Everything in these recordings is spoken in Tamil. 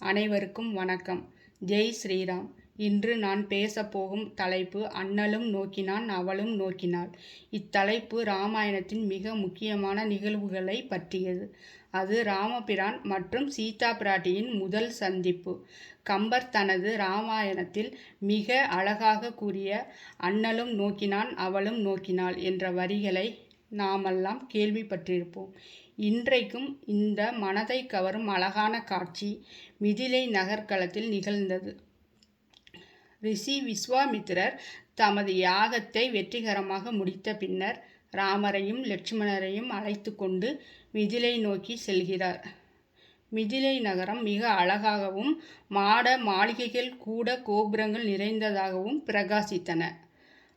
அனைவருக்கும் வணக்கம். ஜெய் ஸ்ரீராம். இன்று நான் பேசப்போகும் தலைப்பு அண்ணலும் நோக்கினான் அவளும் நோக்கினாள். இத்தலைப்பு ராமாயணத்தின் மிக முக்கியமான நிகழ்வுகளை பற்றியது. அது ராமபிரான் மற்றும் சீதா பிராட்டியின் முதல் சந்திப்பு. கம்பர் தனது ராமாயணத்தில் மிக அழகாக கூறிய அண்ணலும் நோக்கினான் அவளும் நோக்கினாள் என்ற வரிகளை நாமெல்லாம் கேள்விப்பட்டிருப்போம். இன்றைக்கும் இந்த மனதை கவரும் அழகான காட்சி மிதிலை நகர்களத்தில் நிகழ்ந்தது. ரிஷி விஸ்வாமித்திரர் தமது யாகத்தை வெற்றிகரமாக முடித்த பின்னர் ராமரையும் லட்சுமணரையும் அழைத்து கொண்டு மிதிலை நோக்கி செல்கிறார். மிதிலை நகரம் மிக அழகாகவும் மாட மாளிகைகள் கூட கோபுரங்கள் நிறைந்ததாகவும் பிரகாசித்தன.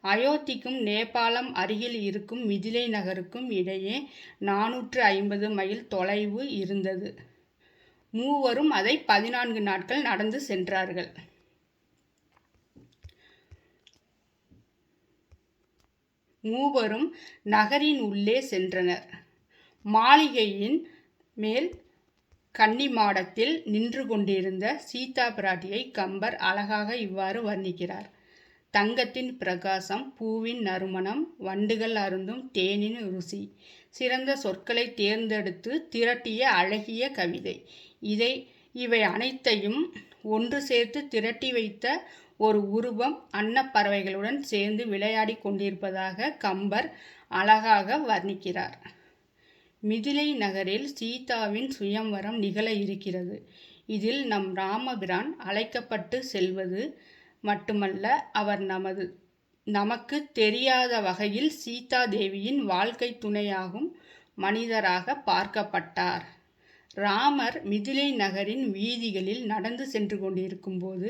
அயோத்திக்கும் நேபாளம் அருகில் இருக்கும் மிதிலை நகருக்கும் இடையே நானூற்று ஐம்பது மைல் தொலைவு இருந்தது. மூவரும் அதை பதினான்கு நாட்கள் நடந்து சென்றார்கள். மூவரும் நகரின் உள்ளே சென்றனர். மாளிகையின் மேல் கன்னி மாடத்தில் நின்று கொண்டிருந்த சீதா பிராட்டியை கம்பர் அழகாக இவ்வாறு வர்ணிக்கிறார். தங்கத்தின் பிரகாசம் பூவின் நறுமணம் வண்டுகள் அருந்தும் தேனின் ருசி. சிறந்த சொற்களை தேர்ந்தெடுத்து திரட்டிய அழகிய கவிதை. இதை இவை அனைத்தையும் ஒன்று சேர்த்து திரட்டி வைத்த ஒரு உருவம் அன்னப்பறவைகளுடன் சேர்ந்து விளையாடி கொண்டிருப்பதாக கம்பர் அழகாக வர்ணிக்கிறார். மிதிலை நகரில் சீதாவின் சுயம்வரம் நிகழ இருக்கிறது. இதில் நம் ராமபிரான் அழைக்கப்பட்டு செல்வது மட்டுமல்ல அவர் நமது நமக்கு தெரியாத வகையில் சீதா தேவியின் வாழ்க்கை துணையாகும் மனிதராக பார்க்கப்பட்டார். ராமர் மிதிலை நகரின் வீதிகளில் நடந்து சென்று கொண்டிருக்கும் போது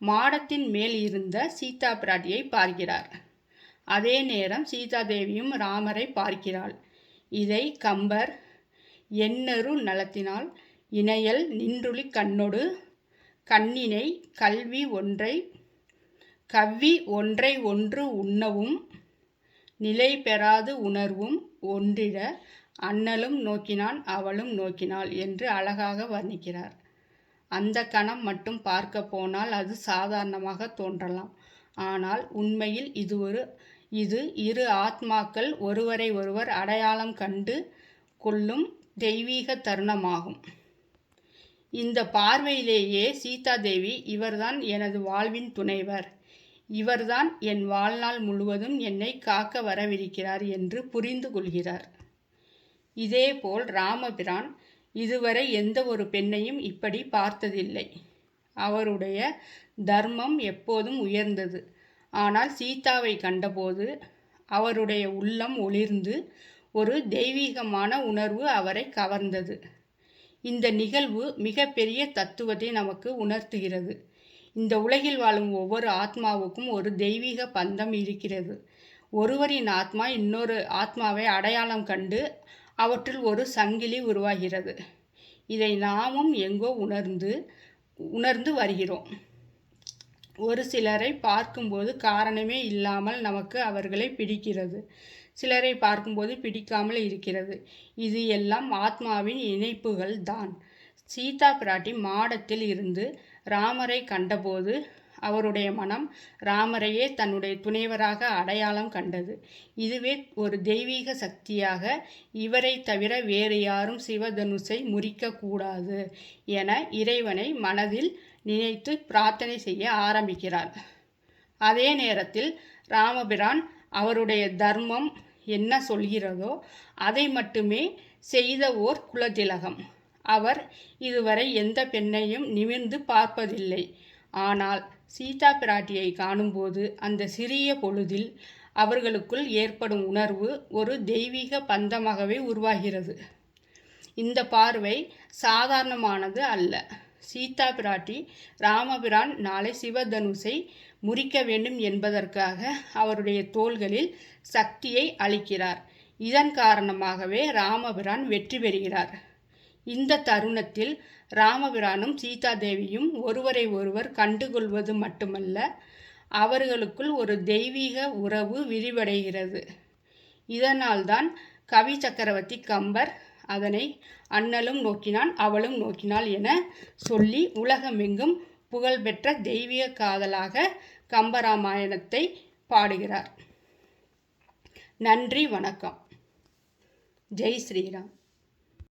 மாடத்தின் மேல் இருந்த சீதா பிராட்டியை பார்க்கிறார். அதே நேரம் சீதா தேவியும் ராமரை பார்க்கிறாள். இதை கம்பர் எண்ணரு நலத்தினால் இணையல் நின்றுளி கண்ணொடு கண்ணினை கல்வி ஒன்றை கவ்வி ஒன்றை ஒன்று உண்ணவும் நிலை பெறாது உணர்வும் ஒன்றிட அண்ணலும் நோக்கினான் அவளும் நோக்கினாள் என்று அழகாக வர்ணிக்கிறார். அந்த கணம் மட்டும் பார்க்க போனால் அது சாதாரணமாக தோன்றலாம். ஆனால் உண்மையில் இது ஒரு இது இரு ஆத்மாக்கள் ஒருவரை ஒருவர் அடையாளம் கண்டு கொள்ளும் தெய்வீக தருணமாகும். இந்த பார்வையிலேயே சீதாதேவி இவர்தான் எனது வாழ்வின் துணைவர். இவர்தான் என் வாழ்நாள் முழுவதும் என்னை காக்க வரவிருக்கிறார் என்று புரிந்து கொள்கிறார். இதேபோல் ராமபிரான் இதுவரை எந்த ஒரு பெண்ணையும் இப்படி பார்த்ததில்லை. அவருடைய தர்மம் எப்போதும் உயர்ந்தது. ஆனால் சீதாவை கண்டபோது அவருடைய உள்ளம் ஒளிர்ந்து ஒரு தெய்வீகமான உணர்வு அவரை கவர்ந்தது. இந்த நிகழ்வு மிகப்பெரிய தத்துவத்தை நமக்கு உணர்த்துகிறது. இந்த உலகில் வாழும் ஒவ்வொரு ஆத்மாவுக்கும் ஒரு தெய்வீக பந்தம் இருக்கிறது. ஒருவரின் ஆத்மா இன்னொரு ஆத்மாவை அடையாளம் கண்டு அவற்றில் ஒரு சங்கிலி உருவாகிறது. இதை நாமும் எங்கோ உணர்ந்து உணர்ந்து வருகிறோம். ஒரு சிலரை பார்க்கும்போது காரணமே இல்லாமல் நமக்கு அவர்களை பிடிக்கிறது. சிலரை பார்க்கும்போது பிடிக்காமல் இருக்கிறது. இது எல்லாம் ஆத்மாவின் இணைப்புகள் தான். சீதா பிராட்டி மாடத்தில் இருந்து ராமரை கண்டபோது அவருடைய மனம் ராமரையே தன்னுடைய துணைவராக அடையாளம் கண்டது. இதுவே ஒரு தெய்வீக சக்தியாக இவரை தவிர வேறு யாரும் சிவதனுசை முறிக்கக்கூடாது என இறைவனை மனதில் நினைத்து பிரார்த்தனை செய்ய ஆரம்பிக்கிறார். அதே நேரத்தில் ராமபிரான் அவருடைய தர்மம் என்ன சொல்கிறதோ அதை மட்டுமே செய்த ஓர் குலதிலகம். அவர் இதுவரை எந்த பெண்ணையும் நிமிர்ந்து பார்ப்பதில்லை. ஆனால் சீதா பிராட்டியை காணும்போது அந்த சிறிய பொழுதில் அவர்களுக்குள் ஏற்படும் உணர்வு ஒரு தெய்வீக பந்தமாகவே உருவாகிறது. இந்த பார்வை சாதாரணமானது அல்ல. சீதா பிராட்டி ராமபிரான் நாளை சிவதனுசை முறிக்க வேண்டும் என்பதற்காக அவருடைய தோள்களில் சக்தியை அளிக்கிறார். இதன் காரணமாகவே ராமபிரான் வெற்றி பெறுகிறார். இந்த தருணத்தில் ராமபிரானும் சீதாதேவியும் ஒருவரை ஒருவர் கண்டுகொள்வது மட்டுமல்ல அவர்களுக்குள் ஒரு தெய்வீக உறவு விரிவடைகிறது. இதனால்தான் கவி சக்கரவர்த்தி கம்பர் அதனை அண்ணலும் நோக்கினான் அவளும் நோக்கினாள் என சொல்லி உலகமெங்கும் புகழ்பெற்ற தெய்வீக காதலாக கம்பராமாயணத்தை பாடுகிறார். நன்றி வணக்கம். ஜெய் ஸ்ரீராம்.